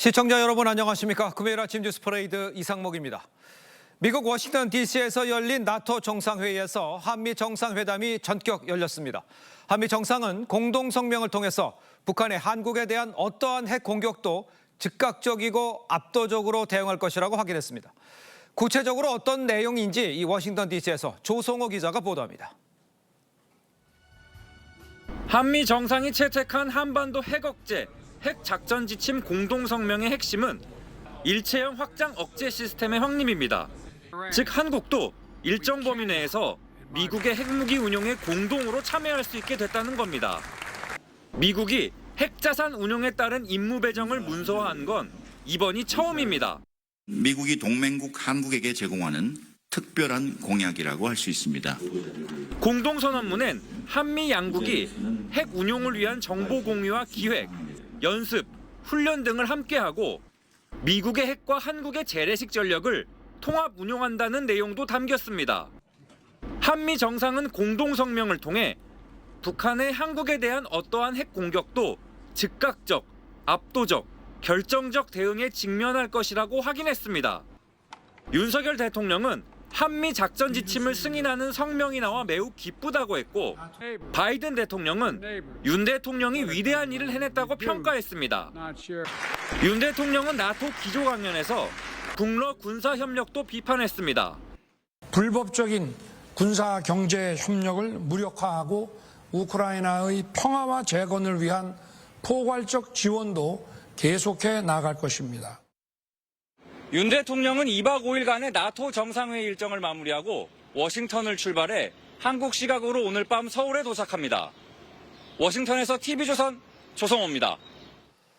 시청자 여러분 안녕하십니까? 금요일 아침 뉴스 퍼레이드 이상목입니다. 미국 워싱턴 DC에서 열린 나토 정상회의에서 한미 정상회담이 전격 열렸습니다. 한미 정상은 공동 성명을 통해서 북한의 한국에 대한 어떠한 핵 공격도 즉각적이고 압도적으로 대응할 것이라고 확인했습니다. 구체적으로 어떤 내용인지 이 워싱턴 DC에서 조성호 기자가 보도합니다. 한미 정상이 채택한 한반도 핵 억제, 핵 작전 지침 공동 성명의 핵심은 일체형 확장 억제 시스템의 확립입니다. 즉 한국도 일정 범위 내에서 미국의 핵무기 운용에 공동으로 참여할 수 있게 됐다는 겁니다. 미국이 핵자산 운용에 따른 임무 배정을 문서화한 건 이번이 처음입니다. 미국이 동맹국 한국에게 제공하는 특별한 공약이라고 할 수 있습니다. 공동선언문엔 한미 양국이 핵 운용을 위한 정보 공유와 기획, 연습, 훈련 등을 함께하고 미국의 핵과 한국의 재래식 전력을 통합 운용한다는 내용도 담겼습니다. 한미 정상은 공동 성명을 통해 북한의 한국에 대한 어떠한 핵 공격도 즉각적, 압도적, 결정적 대응에 직면할 것이라고 확인했습니다. 윤석열 대통령은 한미 작전 지침을 승인하는 성명이 나와 매우 기쁘다고 했고 바이든 대통령은 윤 대통령이 위대한 일을 해냈다고 평가했습니다. 윤 대통령은 나토 기조 강연에서 북러 군사 협력도 비판했습니다. 불법적인 군사 경제 협력을 무력화하고 우크라이나의 평화와 재건을 위한 포괄적 지원도 계속해 나갈 것입니다. 윤 대통령은 2박 5일간의 나토 정상회의 일정을 마무리하고 워싱턴을 출발해 한국 시각으로 오늘 밤 서울에 도착합니다. 워싱턴에서 TV조선 조성호입니다.